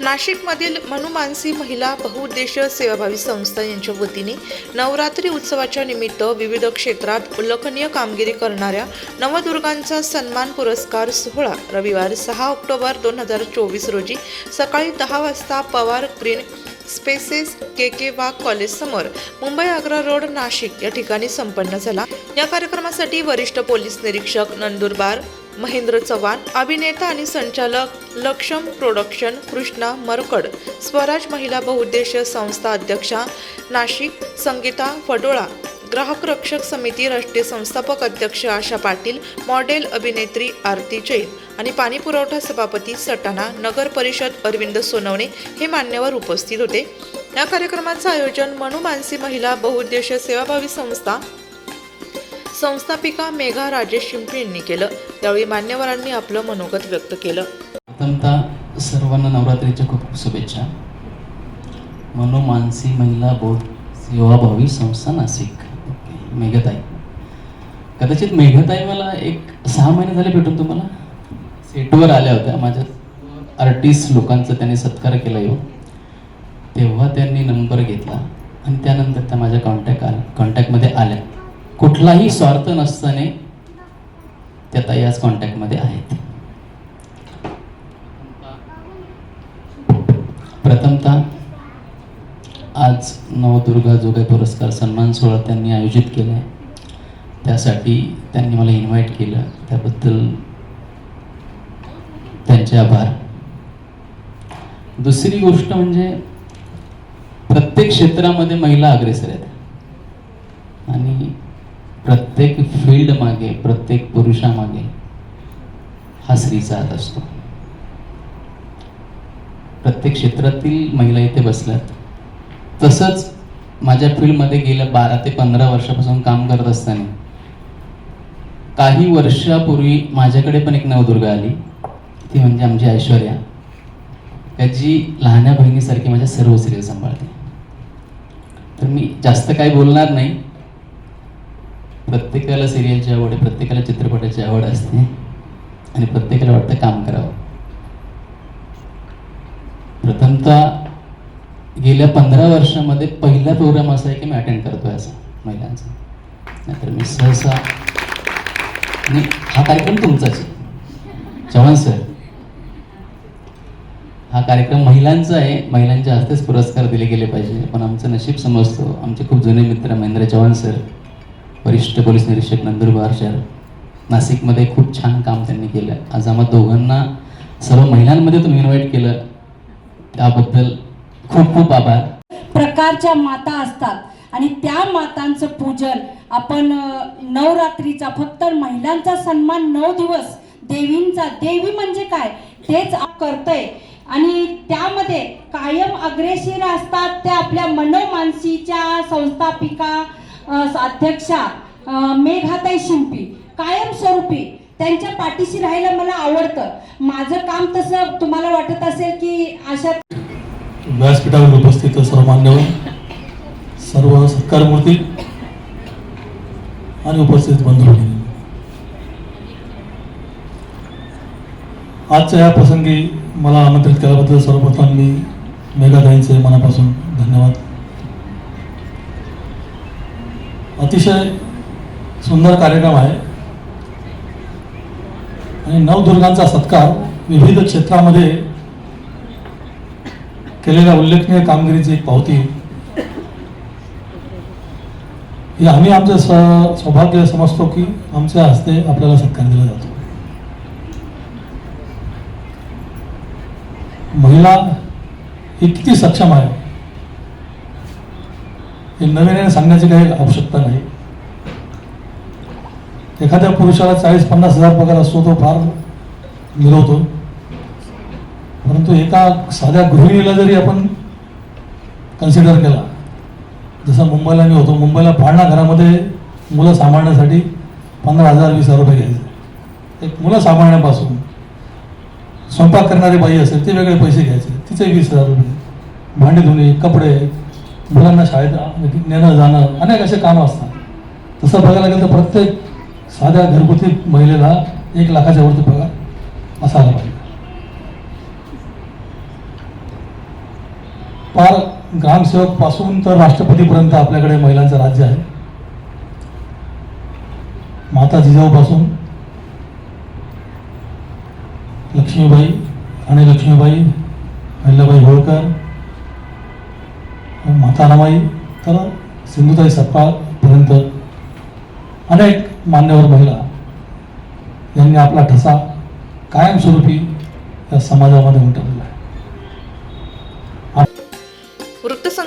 नाशिकमधील मनुमानसी महिला बहुउद्देशीय सेवाभावी संस्था यांच्या वतीने नवरात्री उत्सवाच्या निमित्त विविध क्षेत्रात उल्लेखनीय कामगिरी करणाऱ्या नवदुर्गांचा सन्मान पुरस्कार सोहळा रविवार सहा ऑक्टोबर दोन हजार चोवीस रोजी सकाळी दहा वाजता Pawar green spaces K K Wagh college समोर मुंबई आग्रा रोड नाशिक या ठिकाणी संपन्न झाला. या कार्यक्रमासाठी वरिष्ठ पोलीस निरीक्षक नंदुरबार महेंद्र चव्हाण अभिनेता आणि संचालक लक्षम प्रोडक्शन कृष्णा मरकड स्वराज महिला बहुउद्देशीय संस्था अध्यक्षा नाशिक संगीता फडोळा ग्राहक रक्षक समिती राष्ट्रीय संस्थापक अध्यक्ष आशा पाटील मॉडेल अभिनेत्री आरती जैन आणि पाणी पुरवठा सभापती सटाणा नगर परिषद अरविंद सोनवणे हे मान्यवर उपस्थित होते. या कार्यक्रमाचं आयोजन मनु मानसी महिला बहुउद्देशीय सेवाभावी संस्था संस्थापिका मेघा राजेश शिंपी यांनी केलं. त्यावेळी मान्यवरांनी आपलं मनोगत व्यक्त केलं. प्रथमतः सर्वांना नवरात्रीच्या खूप खूप शुभेच्छा. मनो मानसी महिला बोर्ड सेवाभावी संस्था नाशिक. मेघताई. कदाचित मेघताई मला एक सहा महिने झाले भेटून तुम्हाला. सेटवर आल्या होत्या. माझ्या आर्टिस्ट लोकांचा त्यांनी सत्कार केला येऊ तेव्हा त्यांनी नंबर घेतला आणि त्यानंतर त्या माझ्या कॉन्टॅक्ट आल्या. कॉन्टॅक्टमध्ये आल्या. कुठलाही स्वार्थ नसताना त्या ताई आज कॉन्टॅक्टमध्ये आहेत. प्रथमतः आज नवदुर्गा जोगाई पुरस्कार सन्मान सोहळा त्यांनी आयोजित केला आहे त्यासाठी त्यांनी मला इन्व्हाइट केलं. त्याबद्दल त्यांचे आभार. दुसरी गोष्ट म्हणजे प्रत्येक क्षेत्रामध्ये महिला अग्रेसर आहेत. आणि प्रत्येक फील्ड मागे प्रत्येक पुरुषामागे हा स्त्रीचा हात असतो. प्रत्येक क्षेत्रातील महिला इथे बसल्यात. तसंच माझ्या फील्डमध्ये गेल्या बारा ते पंधरा वर्षापासून काम करत असताना काही वर्षापूर्वी माझ्याकडे पण एक नवदुर्गा आली. ती म्हणजे आमची ऐश्वर्या. का जी लहान्या बहिणीसारखी माझ्या सर्व सिरियल सांभाळते. तर मी जास्त काही बोलणार नाही. प्रत्येकाला सिरियलची आवड आहे प्रत्येकाला चित्रपटाची आवड असते. आणि प्रत्येकाला वाटतं काम करावं. प्रथमतः गेल्या पंधरा वर्षामध्ये पहिला प्रोग्राम असा आहे की मी अटेंड करतोय असं महिलांचा. नाहीतर मी सहसा आणि हा कार्यक्रम तुमचाच आहे. चव्हाण सर. हा कार्यक्रम महिलांचा आहे. महिलांच्या हस्तेच पुरस्कार दिले गेले पाहिजे. पण आमचं नशीब समजतो. आमचे खूप जुने मित्र महेंद्र चव्हाण सर वरिष्ठ पोलीस निरीक्षक नंदुरबार शहर नाशिकमध्ये खूप छान काम त्यांनी केलं. आज आम्हा दोघांना सर्व महिलांमध्ये तुम्ही इन्व्हाइट केलं. त्याबद्दल खूप खूप आभार. प्रकारच्या माता असतात आणि त्या मातांचं पूजन आपण नवरात्रीचा फक्त महिलांचा सन्मान नऊ दिवस देवींचा देवी म्हणजे काय? तेच करतय करतोय. आणि त्यामध्ये कायम अग्रेशीर असतात त्या आपल्या मनोमानसीच्या संस्थापिका अध्यक्षा मेघाताई शिंपी. कायमस्वरूपी त्यांच्या पाठीशी राहायला मला आवडतं. माझं काम तसं तुम्हाला वाटत असेल की अशा व्यासपीठावर उपस्थित सर्व मान्यवर सर्व सत्कारमूर्ती आणि उपस्थित बंधू आजच्या या प्रसंगी मला आमंत्रित केल्याबद्दल सर्वप्रथम मी मेघाताईंचे मनापासून धन्यवाद. अतिशय सुंदर कार्यक्रम आहे. आणि नवदुर्गांचा सत्कार विविध क्षेत्रामध्ये केलेल्या उल्लेखनीय कामगिरीची एक पावती. हे आम्ही आमचं स सौभाग्य समजतो की आमच्या हस्ते आपल्याला सत्कार दिला जातो. महिला ही किती सक्षम आहे. हे नवीन सांगण्याची काही आवश्यकता नाही. एखाद्या पुरुषाला चाळीस पन्नास हजार पगार असतो तो फार मिळवतो परंतु एका साध्या गृहिणीला जरी आपण कन्सिडर केला जसं मुंबईला मी होतो मुंबईला पाळणा घरामध्ये मुलं सांभाळण्यासाठी पंधरा हजार वीस हजार रुपये घ्यायचे. एक मुलं सांभाळण्यापासून स्वयंपाक करणारी बाई असेल ते वेगळे पैसे घ्यायचे तिचे वीस हजार रुपये. भांडी धुणे कपडे मुलांना शाळेत नेणं जाणं अनेक असे कामं असतात. तसं बघायला गेलं तर प्रत्येक साध्या घरगुती महिलेला एक लाखाच्या वरती पगार असायला पाहिजे. ग्रामसेवकपासून तर राष्ट्रपतीपर्यंत आपल्याकडे महिलांचं राज्य आहे. माता जिजाऊपासून लक्ष्मीबाई आणि लक्ष्मीबाई अहिल्याबाई होळकर माता रमाई तर सिंधुताई सपकाळपर्यंत अनेक मान्यवर महिला यांनी आपला ठसा कायमस्वरूपी या समाजामध्ये उमटवला.